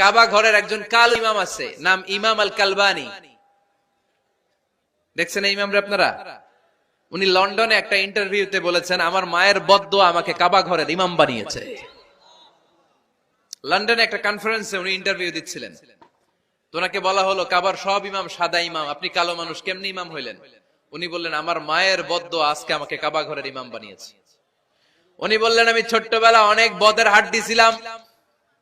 কাবা ঘরের একজন কাল ইমাম আছে, নাম ইমাম আল কালবানি দেখছেন এই ইমামরা আপনারা? উনি লন্ডনে একটা ইন্টারভিউতে বলেছেন, আমার মায়ের বদ্দ আমাকে কাবা ঘরের ইমাম বানিয়েছে। লন্ডনে একটা কনফারেন্সে উনি ইন্টারভিউ দিচ্ছিলেন। তো ওনাকে বলা হলো, কাবার সব ইমাম সাদা ইমাম, আপনি কালো মানুষ, কেমনি ইমাম হইলেন? উনি বললেন, আমার মায়ের বদ্দ আজকে আমাকে কাবা ঘরের ইমাম বানিয়েছে। উনি বললেন, আমি ছোট্টবেলা অনেক বদের হাট দিছিলাম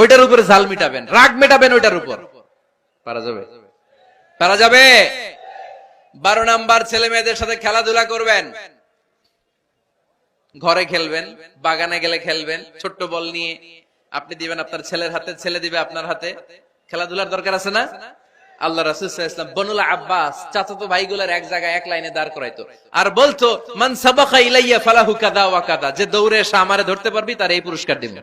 ওইটার উপরে ঝাল মিটাবেন, রাগ মেটাবেন ওইটার উপর। পারা যাবে? পারা যাবে? বারো নাম্বার ছেলে মেয়েদের সাথে খেলাধুলা করবেন। ঘরে খেলবেন, বাগানে গেলে খেলবেন, ছোট্ট বল নিয়ে আপনি দিবেন আপনার ছেলের হাতে, ছেলে দিবে আপনার হাতে। খেলাধুলার দরকার আছে না? আল্লাহ রাসূল সাল্লাল্লাহু আলাইহি ওয়াসাল্লাম বনুল আব্বাস, চাচাতো ভাইগুলোর এক জায়গায় এক লাইনে দাঁড় করাইতো। আর বলতো, মান সাবাকা ইলাইয়া ফালাহু কাদা ওয়া কাদা, যে দৌড়ে এসে আমারে ধরতে পারবি, তার এই পুরস্কার দিব।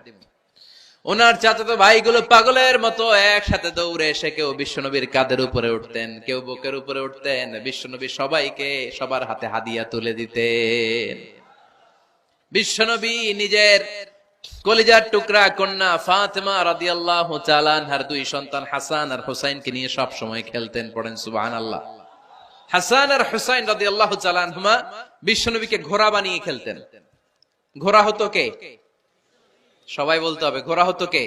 ওনার চাচাতো ভাইগুলো পাগলের মতো একসাথে দৌড়ে এসে কেউ বিশ্বনবীর কাদের উপরে উঠতেন, কেউ বুকের উপরে উঠতেন। বিশ্বনবী সবাইকে সবার হাতে হাদিয়া তুলে দিতেন। বিশ্বনবী নিজের কলিজার টুকরা কন্যা ফাতেমা রাদিয়াল্লাহু তাআলা আনহার দুই সন্তান হাসান আর হুসাইনকে নিয়ে সব সময় খেলতেন, পড়েন, সুবহানাল্লাহ। হাসান আর হুসাইন রাদিয়াল্লাহু তাআলা বিশ্বনবীকে ঘোড়া বানিয়ে খেলতেন। ঘোড়া হতো কে? সবাই বলতে হবে, ঘোড়া হতো কে?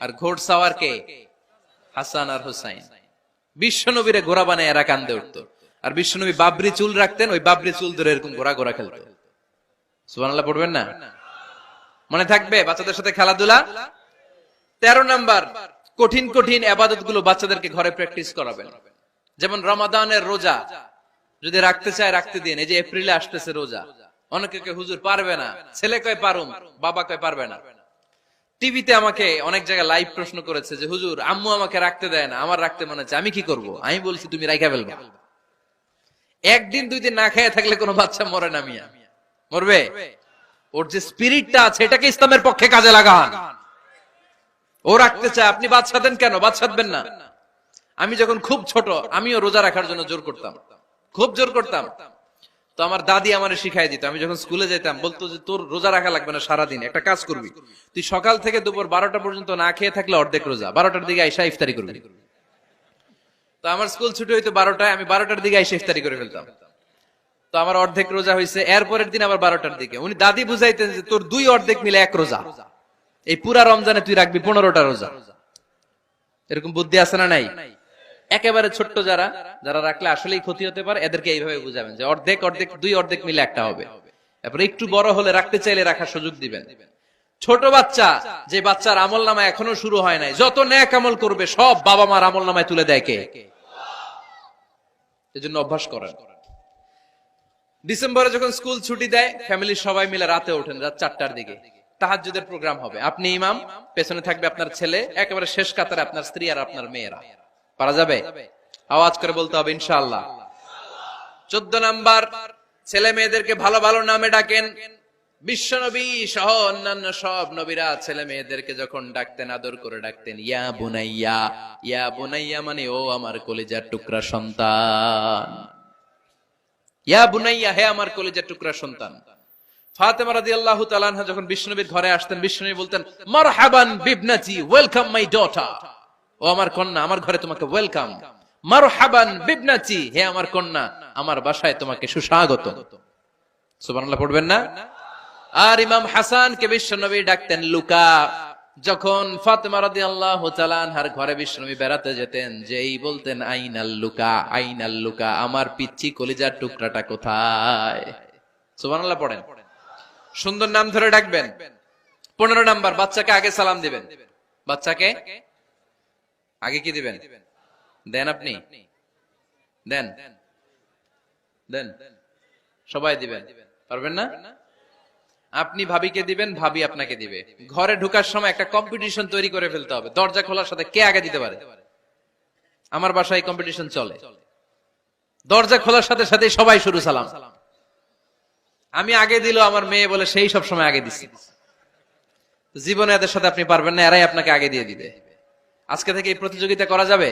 আর ঘোড়সাওয়ার কে? হাসান আর হুসাইন। বিশ্বনবীরে ঘোড়া বানায় এরা কান্দে উঠতো। আর বিশ্বনবী বাবরি চুল রাখতেন, ওই বাবরি চুল ধরে এরকম ঘোড়া ঘোড়া খেলতো। সুবহানাল্লাহ, পড়বেন না? মনে থাকবে, বাচ্চাদের সাথে খেলাধুলা? তেরো নাম্বার, কঠিন কঠিন আবাদতগুলো বাচ্চাদেরকে ঘরে প্র্যাকটিস করাবেন। যেমন রমাদানের রোজা, যদি রাখতে চায় রাখতে দিন, এই যে এপ্রিলে আসতেছে রোজা। অনেকে কে হুজুর, পারবে না। ছেলে কয়, পারুম। বাবা কয়, পারবে না। টিভিতে আমাকে অনেক জায়গায় লাইভ প্রশ্ন করেছে যে, হুজুর, আম্মু আমাকে রাখতে দেয় না, আমার রাখতে মনে হচ্ছে, আমি কি করব? আমি বলছি, তুমি রাইখা ফেলবা। একদিন, দুই দিন না খেয়ে থাকলে কোনো বাচ্চা মরে না মিয়া। মরবে? ওর যে স্পিরিটটা আছে, এটাকে ইসলামের পক্ষে কাজে লাগান। ও রাখতে চায়, আপনি বাচ্চা দেন কেন? বাচ্চা দেবেন না। আমি যখন খুব ছোট, আমিও রোজা রাখার জন্য জোর করতাম। খুব জোর করতাম। তো আমার দাদি আমার শিখাই দিত। আমি যখন স্কুলে যেতাম, বলতো যে, তোর রোজা রাখা লাগবে না সারাদিন, একটা কাজ করবি। তুই সকাল থেকে দুপুর বারোটা পর্যন্ত না খেয়ে থাকলে অর্ধেক রোজা। বারোটার দিকে আইসা ইফতারি করবি। তো আমার স্কুল ছুটি হইতো বারোটায়, আমি বারোটার দিকে আইসা ইফতারি করে ফেলতাম। তো আমার অর্ধেক রোজা হয়েছে এরপরের দিন আবার বারোটার দিকে। উনি দাদি বুঝাইতেন যে, তোর দুই অর্ধেক মিলে এক রোজা। এই পুরা রমজানে তুই রাখবি পনেরোটা রোজা। এরকম বুদ্ধি আছে না নাই? একেবারে ছোট্ট যারা যারা রাখলে আসলেই ক্ষতি হতে পারে, এদেরকে এইভাবে বুঝাবেন যে অর্ধেক অর্ধেক, দুই অর্ধেক মিলে একটা হবে। এরপর একটু বড় হলে রাখতে চাইলে রাখার সুযোগ দিবেন। ছোট বাচ্চা, যে বাচ্চার আমল নামা এখনও শুরু হয় নাই, যত ন্যাক আমল করবে, সব বাবা মার আমল নামায় তুলে দেয় কে? এজন্য অভ্যাস করেন। ডিসেম্বরে যখন স্কুল ছুটি দেয় ফ্যামিলির সবাই মিলে রাতে ওঠেন, রাত চারটার দিকে। তাহাজ্জুদের প্রোগ্রাম হবে। আপনি ইমাম, পেছনে থাকবে আপনার ছেলে, একেবারে শেষ কাতারে আপনার স্ত্রী আর আপনার মেয়েরা। পারা যাবে? আওয়াজ করে বলতে হবে, ইনশাআল্লাহ। চোদ্দ নাম্বার, ছেলে মেয়েদেরকে ভালো ভালো নামে ডাকেন। বিশ্বনবী সহ অন্যান্য সব নবীরা ছেলে মেয়েদেরকে যখন ডাকতেন, আদর করে ডাকতেন, ইয়া বুনাইয়া, ইয়া মানে ও আমার কলিজার টুকরা সন্তান। ইয়া বুনাইয়া, হে আমার কলেজের টুকরা সন্তান। ফাতেমা যখন বিষ্ণুনবীর ঘরে আসতেন বিষ্ণুনবী বলতেন, মারহাবান বিবনাতি, ওয়েলকাম মাই ডটার। ও আমার কন্যা, আমার ঘরে তোমাকে ওয়েলকাম মারহাবান বিবনাতি, হে আমার কন্যা, আমার বাসায় তোমাকে সুস্বাগত। সুবহানাল্লাহ, পড়বেন না? আর ইমাম হাসান কে বিশ্বনবী ডাকতেন লুকা। যখন ফাতেমা তাআলা আনহার ঘরে বিষ্ণুবী বেড়াতে যেতেন, যেই বলতেন আমার পিচ্চি কলিজার টুকরাটা কোথায়? পড়েন। সুন্দর নাম ধরে ডাকবেন। পনেরো নাম্বার, বাচ্চাকে আগে সালাম দিবেন। বাচ্চাকে আগে কি দিবেন? দেন আপনি। দেন। দেন। সবাই দিবেন। পারবেন না? আপনি ভাবিকে দিবেন, ভাবি আপনাকে দিবে। ঘরে ঢোকার সময় একটা কম্পিটিশন তৈরি করে ফেলতে হবে। দরজা খোলার সাথে কে আগে দিতে পারে? আমার বাসায় কম্পিটিশন চলে। দরজা খোলার সাথে সাথে সবাই শুরু, সালাম। আমি আগে দিল আমার মেয়ে বলে সেই সব সময় আগে দিছি। জীবনে এদের সাথে আপনি পারবেন না, এরাই আপনাকে আগে দিয়ে দিবে। আজকে থেকে এই প্রতিযোগিতা করা যাবে?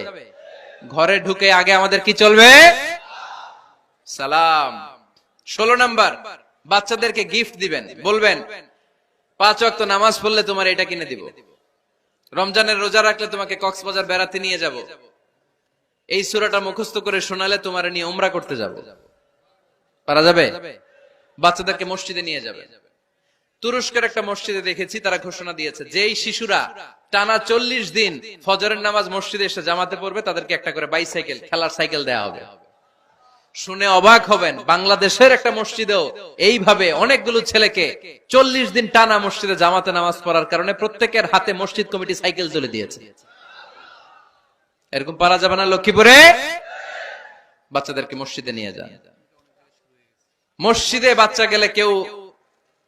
ঘরে ঢুকে আগে আমাদের কি চলবে? সালাম। ষোলো নাম্বার, বাচ্চাদেরকে গিফট দিবেন। বলবেন, পাঁচ ওয়াক্ত নামাজ পড়লে তোমার এটা কিনে দিব। রমজানের রোজা রাখলে তোমাকে কক্সবাজার বেড়াতে নিয়ে যাব। এই সুরাটা মুখস্থ করে শোনালে তোমার নিয়ে উমরা করতে যাব। পারা যাবে? বাচ্চাদেরকে মসজিদে নিয়ে যাবে। তুরস্কের একটা মসজিদে দেখেছি, তারা ঘোষণা দিয়েছে, যেই শিশুরা টানা চল্লিশ দিন ফজরের নামাজ মসজিদে এসে জামাতে পড়বে, তাদেরকে একটা করে বাইসাইকেল, খেলার সাইকেল দেওয়া হবে। শুনে অবাক হবেন, বাংলাদেশের একটা মসজিদেও এইভাবে অনেকগুলো ছেলেকে চল্লিশ দিন টানা মসজিদে জামাতে নামাজ পড়ার কারণে প্রত্যেকের হাতে মসজিদ কমিটি সাইকেল তুলে দিয়েছে। এরকম পারা যাবে না লক্ষ্মীপুরে? বাচ্চাদেরকে মসজিদে নিয়ে যান। মসজিদে বাচ্চা গেলে কেউ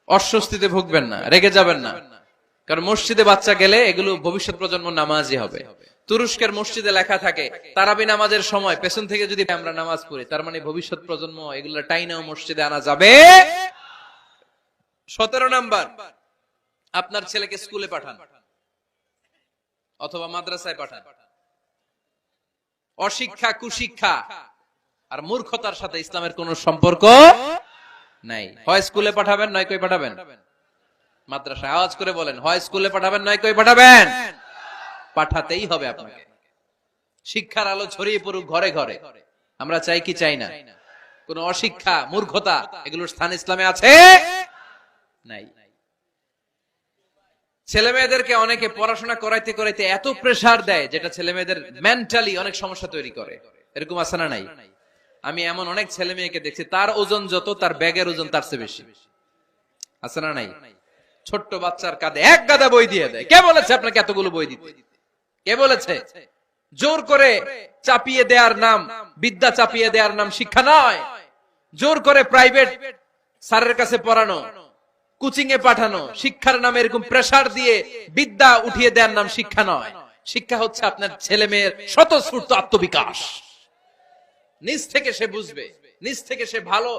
অস্বস্তিতে ভুগবেন না, রেগে যাবেন না। কারণ মসজিদে বাচ্চা গেলে এগুলো ভবিষ্যৎ প্রজন্ম নামাজই হবে। তুরস্কের মসজিদে লেখা থাকে, তারাবি নামাজের সময় পেছন থেকে যদি আমরা নামাজ পড়ি, তার মানে ভবিষ্যৎ প্রজন্ম এগুলো টাইনাও মসজিদে আনা যাবে। সতেরো নাম্বার, আপনার ছেলেকে স্কুলে পাঠান অথবা মাদ্রাসায় পাঠান। অশিক্ষা, কুশিক্ষা আর মূর্খতার সাথে ইসলামের কোন সম্পর্ক নাই। হয় স্কুলে পাঠাবেন, নয় কই পাঠাবেন? আওয়াজ করে বলেন, হয় স্কুলে পাঠাবেন, নয় কই পাঠাবেন? পাঠাতেই হবে আপনাকে। শিক্ষার আলো ছড়িয়ে পড়ুক ঘরে ঘরে। আমরা চাই কি চাই না? কোন অশিক্ষা, মূর্খতা এগুলোর স্থান ইসলামে আছে? নাই। ছেলে মেয়েদেরকে অনেকে পড়াশোনা করাইতে করাইতে এত প্রেসার দেয়, যেটা ছেলে মেয়েদের মেন্টালি অনেক সমস্যা তৈরি করে। এরকম আছে না নাই? আমি এমন অনেক ছেলে মেয়েকে দেখছি, তার ওজন যত, তার ব্যাগের ওজন তার চেয়ে বেশি। আছে না নাই? ছোট্ট বাচ্চার কাঁধে এক গাদা বই দিয়ে দেয়। কে বলেছে আপনাকে এতগুলো বই দিতে? কে বলেছে? জোর করে চাপিয়ে দেওয়ার নাম, বিদ্যা চাপিয়ে দেওয়ার নাম শিক্ষা নয়। জোর করে প্রাইভেট স্যারের কাছে পড়ানো কোচিং এ পাঠানো, শিক্ষার নামে এরকম প্রেসার দিয়ে বিদ্যা উঠিয়ে দেওয়ার নাম শিক্ষা নয়। শিক্ষা হচ্ছে আপনার ছেলে মেয়ের স্বতঃস্ফূর্ত আত্মবিকাশ। নিজ থেকে সে বুঝবে, নিজ থেকে সে ভালো,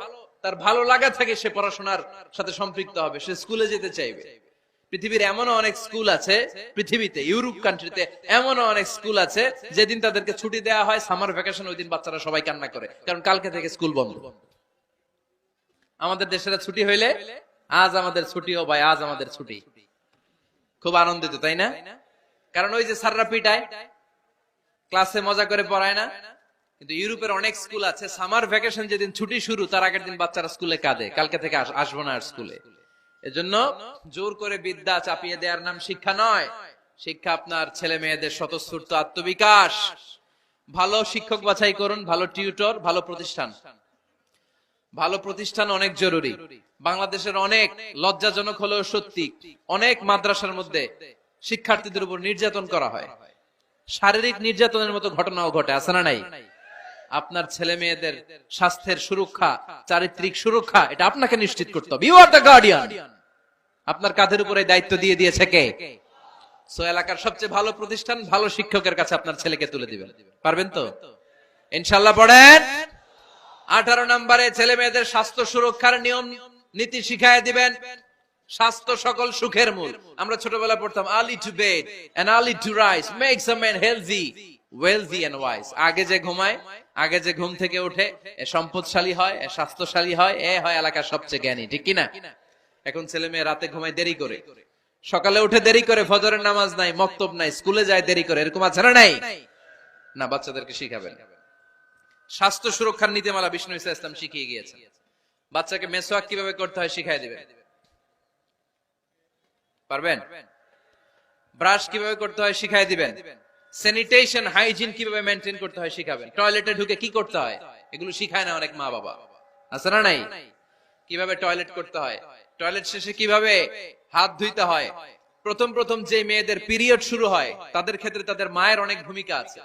তার ভালো লাগা থেকে সে পড়াশোনার সাথে সম্পৃক্ত হবে, সে স্কুলে যেতে চাইবে। পৃথিবীর এমনও অনেক স্কুল আছে, পৃথিবীতে ইউরোপ কান্ট্রিতে এমনও অনেক স্কুল আছে, যেদিন তাদেরকে ছুটি দেওয়া হয় সামার ভ্যাকেশন ওই দিন বাচ্চারা সবাই কান্না করে, কারণ কালকে থেকে স্কুল বন্ধ। আমাদের দেশের ছুটি হইলে, আজ আমাদের ছুটি ও ভাই, আজ আমাদের ছুটি। খুব আনন্দিত, তাই না? কারণ ওই যে স্যাররা পিটায় ক্লাসে মজা করে পড়ায় না কিন্তু ইউরোপের অনেক স্কুল আছে, সামার ভ্যাকেশন যেদিন ছুটি শুরু, তার আগের দিন বাচ্চারা স্কুলে কাঁদে। কালকে থেকে আসব না আর স্কুলে। এজন্য জোর করে বিদ্যা চাপিয়ে দেওয়ার নাম শিক্ষা নয়। শিক্ষা আপনার ছেলে মেয়েদের স্বতঃস্ফূর্ত আত্মবিকাশ। ভালো শিক্ষক বাছাই করুন, ভালো টিউটর, ভালো প্রতিষ্ঠান। ভালো প্রতিষ্ঠান অনেক জরুরি। বাংলাদেশের অনেক লজ্জাজনক হলেও সত্যি, অনেক মাদ্রাসার মধ্যে শিক্ষার্থীদের উপর নির্যাতন করা হয়। শারীরিক নির্যাতনের মতো ঘটনাও ঘটে, আছে না নাই? আপনার ছেলে মেয়েদের স্বাস্থ্যের সুরক্ষা, চারিত্রিক সুরক্ষা, এটা আপনাকে নিশ্চিত করতে হবে। ইউ আর দ্য গার্ডিয়ান আপনার কাঁধের উপরে দায়িত্ব দিয়ে দিয়েছে কে? সো এলাকার সবচেয়ে ভালো প্রতিষ্ঠান, ভালো শিক্ষকের কাছে আপনার ছেলেকে তুলে দিবেন। পারবেন তো? ইনশাল্লাহ পড়েন। আঠারো নম্বরে ছেলে মেয়েদের স্বাস্থ্য সুরক্ষার নিয়ম, নীতি শিখায় দিবেন। স্বাস্থ্য সকল সুখের মূল। আমরা ছোটবেলা পড়তাম early to bed and early to rise makes a man healthy wealthy and wise আগে যে ঘুমায়, আগে যে ঘুম থেকে উঠে, এ সম্পদশালী হয়, এ স্বাস্থ্যশালী হয়, এ হয় এলাকার সবচেয়ে জ্ঞানী, ঠিক কিনা? এখন ছেলে মেয়ে রাতে ঘুমায় দেরি করে। সকালে উঠে দেরি করে, ফজরের নামাজ নাই, মক্তব নাই, স্কুলে যায় দেরি করে, এরকম আছে না নাই? না, বাচ্চাদেরকে শিখাবেন। স্বাস্থ্য সুরক্ষার নীতিমালা বিষ্ণু ইসা ইসলাম শিখিয়ে গিয়েছেন। বাচ্চাকে মেসোয়াক কীভাবে করতে হয় শিখাই দিবেন। পারবেন? ব্রাশ কীভাবে করতে হয় শিখাই দিবেন? স্যানিটেশন হাইজিন কীভাবে মেনটেন করতে হয় শিখাবেন? টয়লেটে ঢুকে কি করতে হয়? এগুলো শিখায় না অনেক মা বাবা। আছে না নাই? কীভাবে টয়লেট করতে হয়? টয়লেট শেষে কীভাবে হাত ধুইতে হয়? প্রথম প্রথম যে মেয়েদের পিরিয়ড শুরু হয়, তাদের ক্ষেত্রে তাদের মায়ের অনেক ভূমিকা আছে।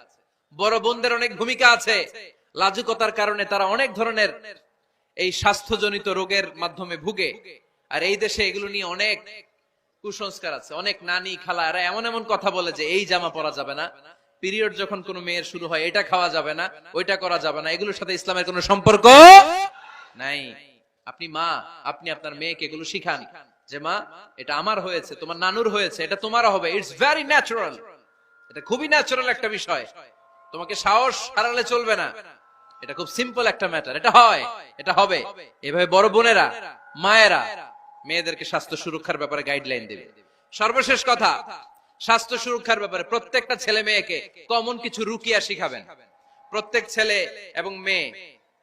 বড় বোনদের অনেক ভূমিকা আছে। লাজুকতার কারণে তারা অনেক ধরনের এই স্বাস্থ্যজনিত রোগের মাধ্যমে ভুগে। আর এই দেশে এগুলো নিয়ে অনেক কুসংস্কার আছে। অনেক নানি খালা এরা এমন এমন কথা বলে যে এই জামা পরা যাবে না। পিরিয়ড যখন কোনো মেয়ের শুরু হয়, এটা খাওয়া যাবে না, ওইটা করা যাবে না। এগুলোর সাথে ইসলামের কোনো সম্পর্ক নাই। আপনি মা, আপনি আপনার মেয়েকে এগুলো শিখান যে, মা, এটা আমার হয়েছে, তোমার নানুর হয়েছে, এটা তোমারও হবে। ইটস ভেরি ন্যাচারাল এটা খুবই ন্যাচারাল একটা বিষয়। তোমাকে সাহস হারালে চলবে না। এটা খুব সিম্পল একটা ম্যাটার এটা হয়, এটা হবে। এভাবে বড় বোনেরা, মায়েরা মেয়েদেরকে স্বাস্থ্য সুরক্ষার ব্যাপারে গাইডলাইন দেবে। সর্বশেষ কথা, স্বাস্থ্য সুরক্ষার ব্যাপারে প্রত্যেকটা ছেলে মেয়েকে কমন কিছু রুকিয়া শিখাবেন। প্রত্যেক ছেলে এবং মেয়ে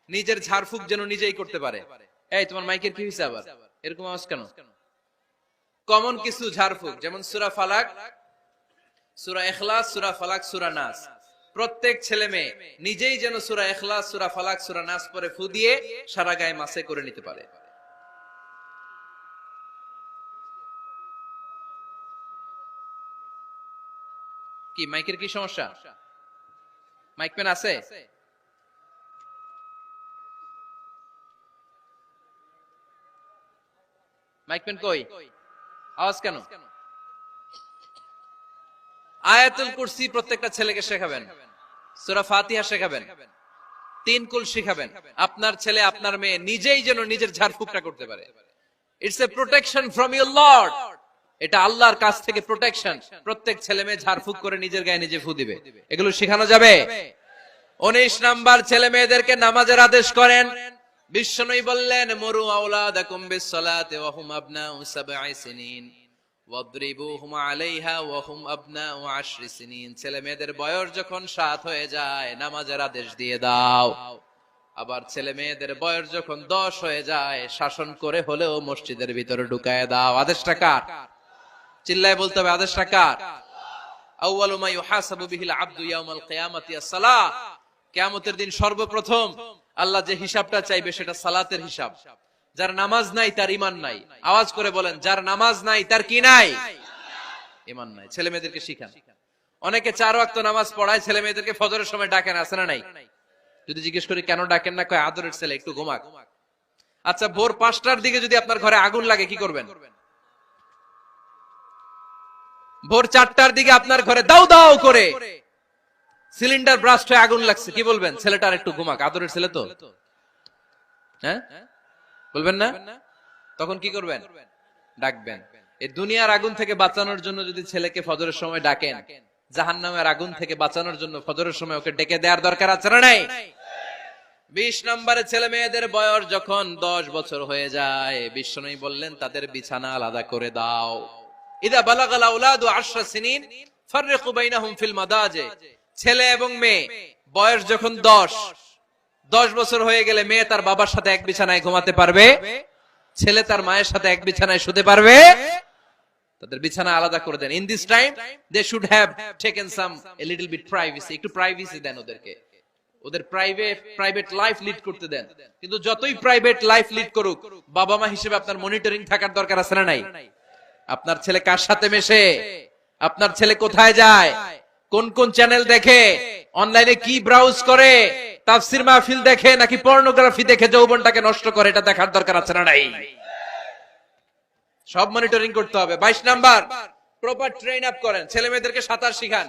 নিজের ঝাড়ফুঁক যেন নিজেই করতে পারে। এই, তোমার মাইকের কি হয়েছে আবার? এরকম আওয়াজ কেন? কমন কিছু ঝাড়ফুঁক, যেমন সুরা ফালাক, সুরা এখলাস সুরা ফালাক, সুরা নাস। প্রত্যেক ছেলে মেয়ে নিজেই যেন সুরা এখলাস সুরা ফালাক, সুরা নাস পরে ফু দিয়ে সারা গায়ে মাসে করে নিতে পারে। কি, মাইকের কি সমস্যা? মাইক পেন আছে? মাইক কই? আওয়াজ কেন? আয়াতুল কুরসি প্রত্যেকটা ছেলেকে শেখাবেন। সূরা ফাতিহা শেখাবেন। তিন কুল শিখাবেন। আপনার ছেলে, আপনার মেয়ে নিজেই যেন নিজের ঝাড়ফুঁকটা করতে পারে। It's a protection from your lord এটা আল্লাহর কাছ থেকে প্রোটেকশন প্রত্যেক ছেলে মেয়ে ঝাড়ফুঁক করে নিজের গায়ে নিজে ফু দিবে। এগুলো শেখানো যাবে? উনিশ নাম্বার ছেলে মেয়েদেরকে নামাজের আদেশ করেন। বিশ্বনবী বললেন, মরু বয়স যখন হয়ে যায়, নামাজের আদেশ দিয়ে দাও। আবার ছেলে মেয়েদের বয়স যখন দশ হয়ে যায়, শাসন করে হলেও মসজিদের ভিতরে ঢুকায় দাও। আদেশটা কার? চিল্লায় বলতে হবে আদেশটা কার? দিন সর্বপ্রথম আল্লাহ যে হিসাবটা চাইবে সেটা সালাতের হিসাব। যার নামাজ নাই, তার নাই। আওয়াজ করে বলেন, যার নামাজ নাই, তার কি নাই? নাই। ছেলে মেয়েদেরকে শিখান। অনেকে চার ওয়াক্ত নামাজ পড়ায় ছেলে মেয়েদেরকে ফজরের সময় ডাকেন আসে না নাই? যদি জিজ্ঞেস করি, কেন ডাকেন না? কয়, আদরের ছেলে, একটু ঘুমাক। আচ্ছা ভোর পাঁচটার দিকে যদি আপনার ঘরে আগুন লাগে, কি করবেন? ভোর চারটার দিকে আপনার ঘরে দাও দাও করে সিলিন্ডার ব্রাস্ট হয়ে আগুন লাগছে। কি বলবেন? ছেলেটার একটু ঘুমাক। আদরের ছেলে তো? হ্যাঁ? বলবেন না? তখন কি করবেন? ডাকবেন। এই দুনিয়ার আগুন থেকে বাঁচানোর জন্য যদি ছেলেকে ফজরের সময় ডাকেন, জাহান্নামের আগুন থেকে বাঁচানোর জন্য ফজরের সময় ওকে ডেকে দেওয়ার দরকার আছে না নাই? বিশ নম্বরে ছেলে মেয়েদের বয়স যখন দশ বছর হয়ে যায় বিশ্বনবী বললেন, তাদের বিছানা আলাদা করে দাও। ইদা বালাগাল আউলাদু আশরা সিনিন বাইনাহুম ফিল মাদাজে। ছেলে এবং মেয়ে, বয়স যখন দশ দশ বছর হয়ে গেলে মেয়ে তার বাবার সাথে এক বিছানায় ঘুমাতে পারবে, ছেলে তার মায়ের সাথে এক বিছানায় শুতে পারবে। তাদের বিছানা আলাদা করে দেন। In this time they should have taken some a little bit privacy একটু প্রাইভেসি দেন ওদেরকে। ওদের প্রাইভেট প্রাইভেট লাইফ লিড করতে দেন। কিন্তু যতই প্রাইভেট লাইফ লিড করুক বাবা মা হিসেবে আপনার মনিটরিং থাকার দরকার আছে না নাই? আপনার ছেলে কার সাথে মেশে? আপনার ছেলে কোথায় যায়? কোন কোন চ্যানেল দেখে? অনলাইনে কি ব্রাউজ করে? তাফসির মাহফিল দেখে নাকি পর্নোগ্রাফি দেখে যৌবনটাকে নষ্ট করে? এটা দেখার দরকার আছে না নাই? সব মনিটরিং করতে হবে। বাইশ নাম্বার প্রপার ট্রেন আপ করেন। ছেলে মেয়েদেরকে সাঁতার শিখান।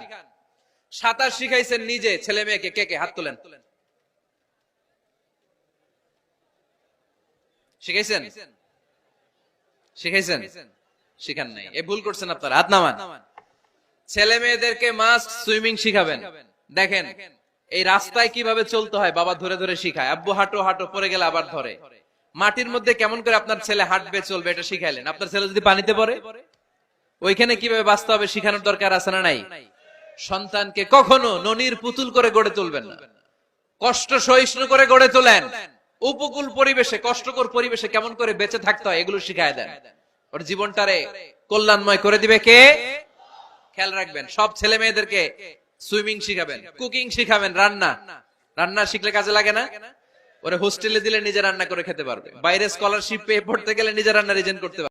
সাঁতার শিখাইছেন নিজে। ছেলে মেয়েকে কে কে? হাত তোলেন। শিখাইছেন? শিখাইছেন? শিখান নাই। এ ভুল করছেন আপনারা হাত নামান। ছেলে মেয়েদেরকে মাস্ট সুইমিং শিখাবেন। দেখেন এই রাস্তায় কীভাবে চলতে হয় বাবা ধরে ধরে শিখায়। আব্বু হাঁটো হাঁটো পরে গেলে আবার ধরে। মাটির মধ্যে কেমন করে আপনার ছেলে হাঁটবে চলবে এটা শিখাইলেন। আপনার ছেলে যদি পানিতে পড়ে? ওইখানে কীভাবে বাঁচতে হবে শিখানোর দরকার আছে না নাই? সন্তানকে কখনো ননির পুতুল করে গড়ে তুলবেন না। কষ্ট সহিষ্ণু করে গড়ে তোলেন। উপকূল পরিবেশে কষ্টকর পরিবেশে কেমন করে বেঁচে থাকতে হয় এগুলো শিখায় দেন। ওর জীবনটারে কল্যাণময় করে দিবে কে? খেয়াল রাখবেন, সব ছেলে মেয়েদেরকে সুইমিং শিখাবেন, কুকিং শিখাবেন, রান্না। রান্না শিখলে কাজে লাগে না? ওরে হোস্টেলে দিলে নিজে রান্না করে খেতে পারবে। বাইরে স্কলারশিপ পেয়ে পড়তে গেলে নিজে রান্না রিজেন্ট করতে